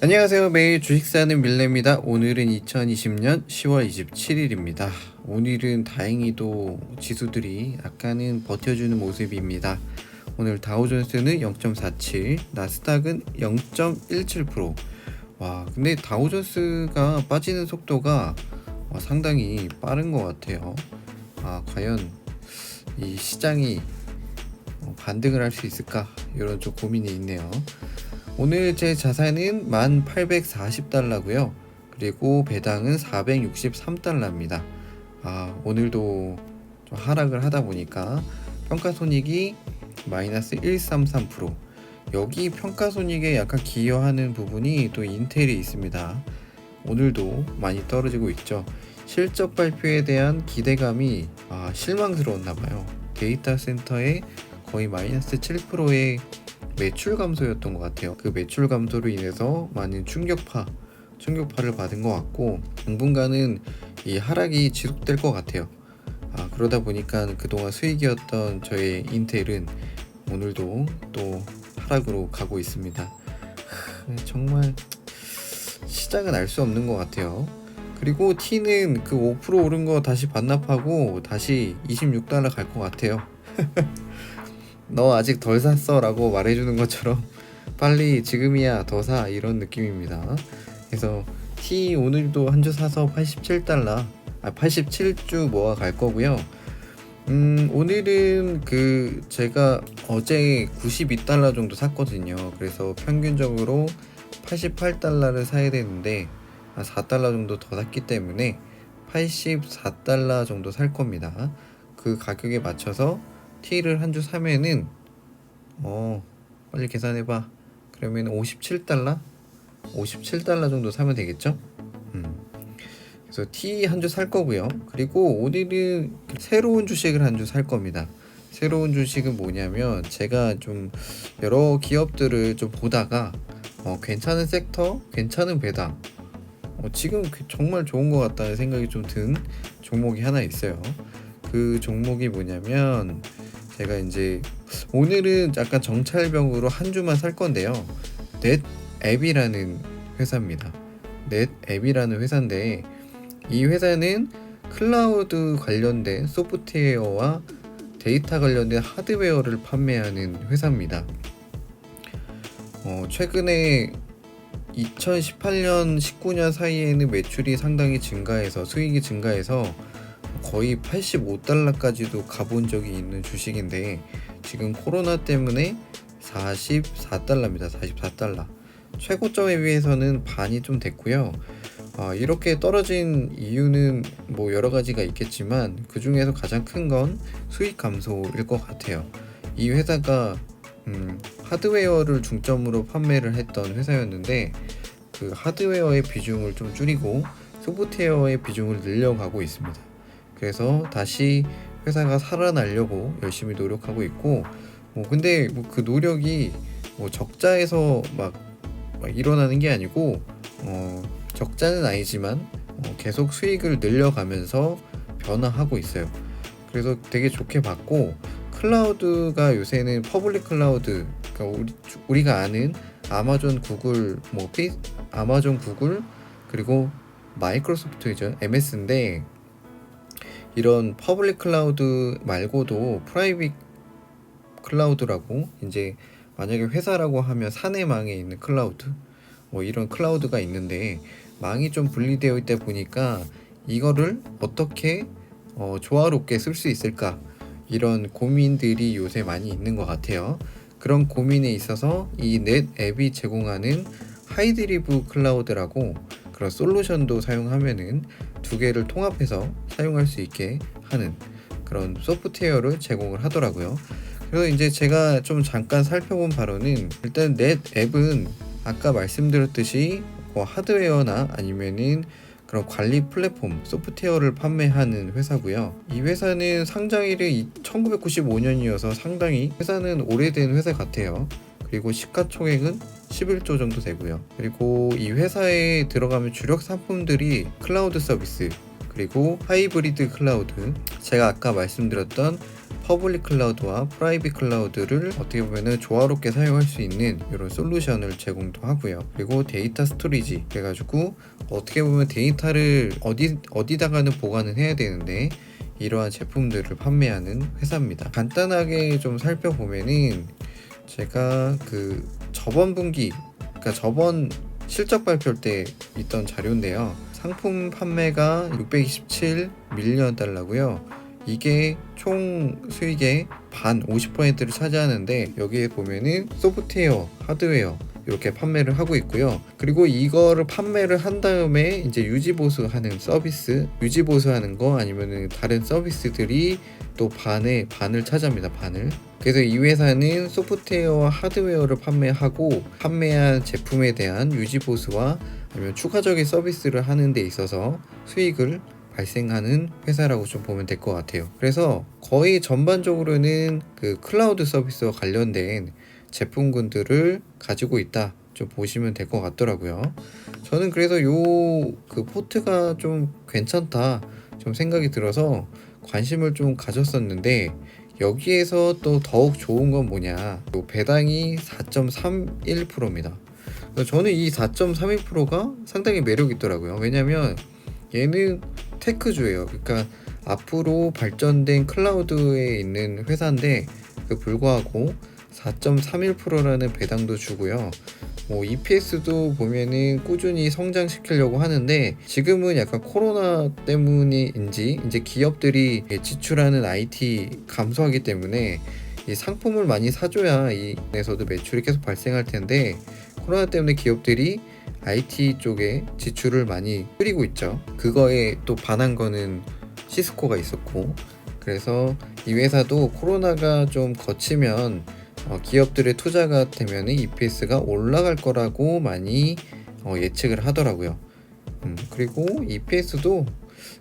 안녕하세요. 매일 주식 사는 밀레입니다. 오늘은 2020년 10월 27일입니다. 오늘은 다행히도 지수들이 약간은 버텨주는 모습입니다. 오늘 다우존스는 0.47, 나스닥은 0.17%. 와, 근데 다우존스가 빠지는 속도가 어, 상당히 빠른 것 같아요. 아, 과연 이 시장이 어, 반등을 할 수 있을까? 이런 좀 고민이 있네요. 오늘 제 자산은 1840달러고요. 그리고 배당은 463달러입니다. 아, 오늘도 좀 하락을 하다 보니까 평가 손익이 마이너스 133%. 여기 평가 손익에 약간 기여하는 부분이 또 인텔이 있습니다. 오늘도 많이 떨어지고 있죠. 실적 발표에 대한 기대감이 아, 실망스러웠나 봐요. 데이터 센터에 거의 마이너스 7%의 매출 감소였던 것 같아요. 그 매출 감소로 인해서 많은 충격파, 충격파를 받은 것 같고 당분간은 이 하락이 지속될 것 같아요. 아, 그러다 보니까 그동안 수익이었던 저의 인텔은 오늘도 또 하락으로 가고 있습니다. 하, 정말 시작은 알 수 없는 것 같아요. 그리고 T는 그 5% 오른 거 다시 반납하고 다시 26달러 갈 것 같아요. 너 아직 덜 샀어 라고 말해주는 것처럼 빨리 지금이야 더 사 이런 느낌입니다. 그래서 T 오늘도 한 주 사서 87달러 아 87주 모아 갈 거고요. 음 오늘은 그 제가 어제 92달러 정도 샀거든요. 그래서 평균적으로 88달러를 사야 되는데 한 4달러 정도 더 샀기 때문에 84달러 정도 살 겁니다. 그 가격에 맞춰서 T를 한 주 사면은 어 빨리 계산해봐. 그러면 57달러? 57달러 정도 사면 되겠죠? 음. 그래서 T 한 주 살 거고요. 그리고 오늘은 새로운 주식을 한 주 살 겁니다. 새로운 주식은 뭐냐면 제가 좀 여러 기업들을 좀 보다가 어, 괜찮은 섹터, 괜찮은 배당. 어, 지금 그 정말 좋은 것 같다는 생각이 좀 든 종목이 하나 있어요. 그 종목이 뭐냐면 제가 이제 오늘은 약간 정찰병으로 한 주만 살 건데요. 넷 앱이라는 회사입니다. 넷 앱이라는 회사인데 이 회사는 클라우드 관련된 소프트웨어와 데이터 관련된 하드웨어를 판매하는 회사입니다. 어, 최근에 2018년, 19년 사이에는 매출이 상당히 증가해서 수익이 증가해서 거의 85달러까지도 가본 적이 있는 주식인데 지금 코로나 때문에 44달러입니다. 44달러. 최고점에 비해서는 반이 좀 됐고요. 아, 이렇게 떨어진 이유는 뭐 여러 가지가 있겠지만 그 중에서 가장 큰 건 수익 감소일 것 같아요. 이 회사가 음, 하드웨어를 중점으로 판매를 했던 회사였는데 그 하드웨어의 비중을 좀 줄이고 소프트웨어의 비중을 늘려가고 있습니다. 그래서 다시 회사가 살아나려고 열심히 노력하고 있고 뭐 근데 뭐 그 노력이 뭐 적자에서 막, 막 일어나는 게 아니고 어, 적자는 아니지만 어, 계속 수익을 늘려가면서 변화하고 있어요. 그래서 되게 좋게 봤고 클라우드가 요새는 퍼블릭 클라우드 그러니까 우리, 우리가 아는 아마존 구글 뭐 페이 아마존 구글 그리고 마이크로소프트죠 MS인데 이런 퍼블릭 클라우드 말고도 프라이빗 클라우드라고 이제 만약에 회사라고 하면 사내망에 있는 클라우드 뭐 이런 클라우드가 있는데 망이 좀 분리되어 있다 보니까 이거를 어떻게 어, 조화롭게 쓸 수 있을까 이런 고민들이 요새 많이 있는 것 같아요. 그런 고민에 있어서 이 넷 앱이 제공하는 하이드리브 클라우드라고 그런 솔루션도 사용하면은 두 개를 통합해서 사용할 수 있게 하는 그런 소프트웨어를 제공을 하더라고요. 그래서 이제 제가 좀 잠깐 살펴본 바로는 일단 넷 앱은 아까 말씀드렸듯이 뭐 하드웨어나 아니면은 그런 관리 플랫폼 소프트웨어를 판매하는 회사고요. 이 회사는 상장일이 1995년이어서 상당히 회사는 오래된 회사 같아요. 그리고 시가총액은 11조 정도 되고요. 그리고 이 회사에 들어가면 주력 상품들이 클라우드 서비스, 그리고 하이브리드 클라우드, 제가 아까 말씀드렸던 퍼블릭 클라우드와 프라이빗 클라우드를 어떻게 보면은 조화롭게 사용할 수 있는 이런 솔루션을 제공도 하고요. 그리고 데이터 스토리지 그래가지고 어떻게 보면 데이터를 어디 어디다가는 보관을 해야 되는데 이러한 제품들을 판매하는 회사입니다. 간단하게 좀 살펴보면은 제가 그 저번 분기 그러니까 저번 실적 발표 때 있던 자료인데요. 상품 판매가 627 밀리언 달러고요. 이게 총 수익의 반 50%를 차지하는데 여기에 보면은 소프트웨어, 하드웨어 이렇게 판매를 하고 있고요. 그리고 이거를 판매를 한 다음에 이제 유지 보수하는 서비스, 유지 보수하는 거 아니면은 다른 서비스들이 또 반의 반을 차지합니다. 반을. 그래서 이 회사는 소프트웨어와 하드웨어를 판매하고 판매한 제품에 대한 유지 보수와 아니면 추가적인 서비스를 하는 데 있어서 수익을 발생하는 회사라고 좀 보면 될 것 같아요. 그래서 거의 전반적으로는 그 클라우드 서비스와 관련된 제품군들을 가지고 있다. 좀 보시면 될 것 같더라고요. 저는 그래서 요 그 포트가 좀 괜찮다. 좀 생각이 들어서 관심을 좀 가졌었는데 여기에서 또 더욱 좋은 건 뭐냐. 요 배당이 4.31%입니다. 저는 이 4.31%가 상당히 매력 있더라고요. 왜냐면 얘는 테크주예요. 그러니까 앞으로 발전된 클라우드에 있는 회사인데 그 불구하고 4.31%라는 배당도 주고요. 뭐 EPS도 보면은 꾸준히 성장시키려고 하는데 지금은 약간 코로나 때문인지 이제 기업들이 지출하는 IT 감소하기 때문에 이 상품을 많이 사줘야 이에서도 매출이 계속 발생할 텐데 코로나 때문에 기업들이 IT 쪽에 지출을 많이 줄이고 있죠. 그거에 또 반한 거는 시스코가 있었고 그래서 이 회사도 코로나가 좀 거치면 어, 기업들의 투자가 되면 EPS가 올라갈 거라고 많이 어, 예측을 하더라고요. 음, 그리고 EPS도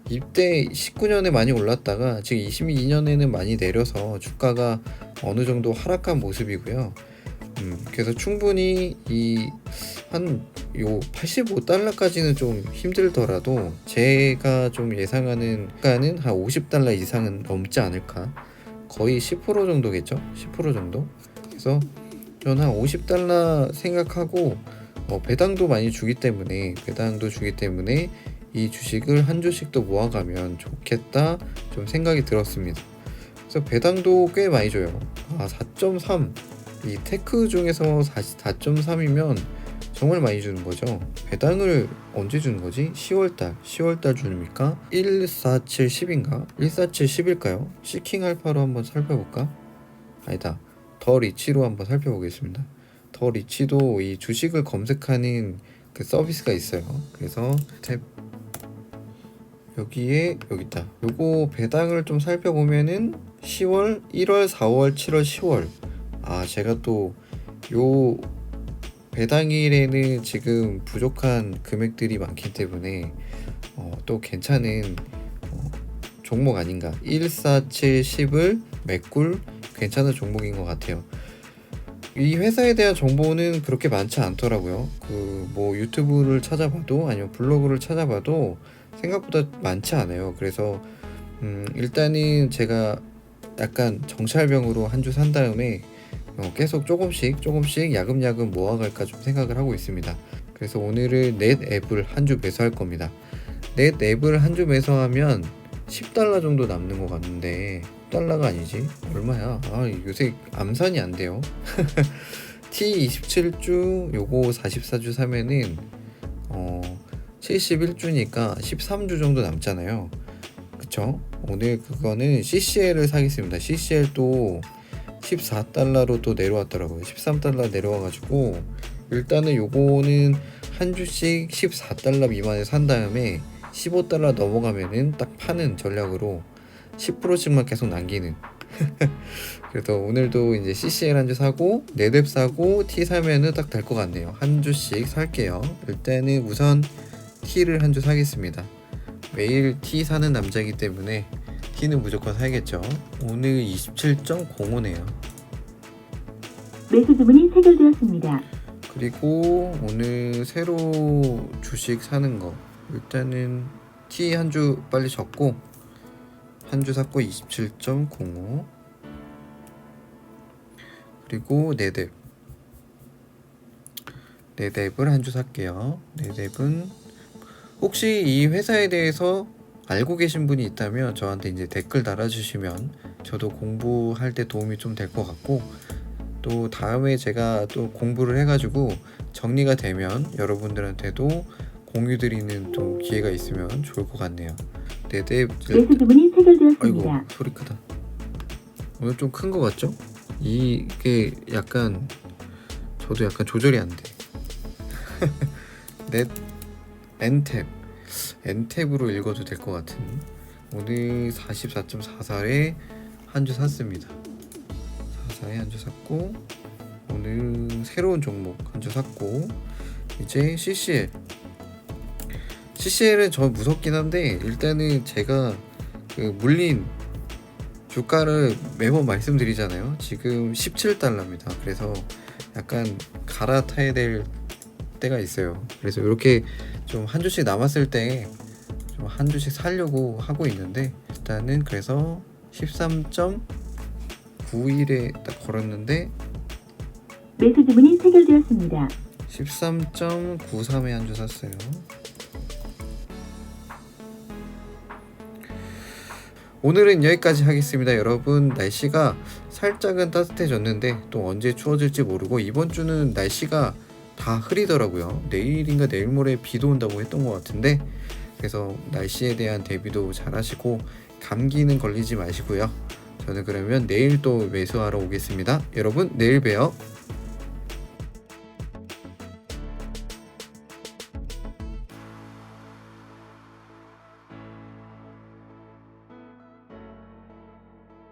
이때 19년에 많이 올랐다가 지금 22년에는 많이 내려서 주가가 어느 정도 하락한 모습이고요. 음, 그래서 충분히 이 한 요 85달러까지는 좀 힘들더라도 제가 좀 예상하는 가는 한 50달러 이상은 넘지 않을까. 거의 10% 정도겠죠? 10% 정도. 그래서 저는 한 50달러 생각하고 어, 배당도 많이 주기 때문에 배당도 주기 때문에 이 주식을 한 주씩도 모아가면 좋겠다 좀 생각이 들었습니다. 그래서 배당도 꽤 많이 줘요. 아, 4.3. 이 테크 중에서 4.3이면 정말 많이 주는 거죠. 배당을 언제 주는 거지? 10월달. 10월달 주니까 147, 10인가? 147, 10일까요? 시킹 알파로 한번 살펴볼까? 아니다. 더 리치로 한번 살펴보겠습니다. 더 리치도 이 주식을 검색하는 그 서비스가 있어요. 그래서 탭 여기에 여기 있다. 요거 배당을 좀 살펴보면은 10월, 1월, 4월, 7월, 10월. 아 제가 또 요 배당일에는 지금 부족한 금액들이 많기 때문에 어, 또 괜찮은 어, 종목 아닌가. 1, 4, 7, 10을 메꿀 괜찮은 종목인 것 같아요. 이 회사에 대한 정보는 그렇게 많지 않더라고요. 그 뭐 유튜브를 찾아봐도 아니면 블로그를 찾아봐도 생각보다 많지 않아요. 그래서 음 일단은 제가 약간 정찰병으로 한 주 산 다음에 어 계속 조금씩 조금씩 야금야금 모아갈까 좀 생각을 하고 있습니다. 그래서 오늘은 넷 앱을 한 주 매수할 겁니다. 넷 앱을 한 주 매수하면 10달러 정도 남는 것 같은데 10 달러가 아니지? 얼마야? 아 요새 암산이 안 돼요. T27주 요거 44주 사면은 어 71주니까 13주 정도 남잖아요. 그쵸? 오늘 그거는 CCL을 사겠습니다. CCL도 14달러로 또 내려왔더라고요. 13달러 내려와가지고 일단은 요거는 한 주씩 14달러 미만에 산 다음에 15달러 넘어가면은 딱 파는 전략으로 10%씩만 계속 남기는. 그래서 오늘도 이제 CCL 한 주 사고 네뎁 사고 T 사면은 딱 될 것 같네요. 한 주씩 살게요. 일단은 우선 T를 한 주 사겠습니다. 매일 T 사는 남자이기 때문에 T는 무조건 사야겠죠. 오늘 27.05네요. 매수 주문이 체결되었습니다. 그리고 오늘 새로 주식 사는 거 일단은 T 한 주 빨리 적고 한 주 샀고 27.05 그리고 네뎁 네뎁을 한 주 살게요. 네뎁은 혹시 이 회사에 대해서 알고 계신 분이 있다면 저한테 이제 댓글 달아주시면 저도 공부할 때 도움이 좀 될 것 같고 또 다음에 제가 또 공부를 해가지고 정리가 되면 여러분들한테도 공유 드리는 또 기회가 있으면 좋을 것 같네요. 네뎁 매수 주문이 아이고 체결되었습니다. 소리 크다. 오늘 좀 큰 거 같죠? 이게 약간 저도 약간 조절이 안 돼. 넷 엔탭 엔탭으로 읽어도 될 것 같은 오늘 44.44에 한 주 샀습니다. 44에 한 주 샀고 오늘 새로운 종목 한 주 샀고 이제 CCL CCL은 저 무섭긴 한데 일단은 제가 그 물린 주가를 매번 말씀드리잖아요. 지금 17달러입니다. 그래서 약간 갈아타야 될 때가 있어요. 그래서 이렇게 좀 한 주씩 남았을 때 좀 한 주씩 살려고 하고 있는데 일단은 그래서 13.91에 딱 걸었는데 매수 주문이 체결되었습니다. 13.93에 한 주 샀어요. 오늘은 여기까지 하겠습니다. 여러분 날씨가 살짝은 따뜻해졌는데 또 언제 추워질지 모르고 이번 주는 날씨가 다 흐리더라고요. 내일인가 내일 모레 비도 온다고 했던 것 같은데 그래서 날씨에 대한 대비도 잘 하시고 감기는 걸리지 마시고요. 저는 그러면 내일 또 매수하러 오겠습니다. 여러분 내일 봬요.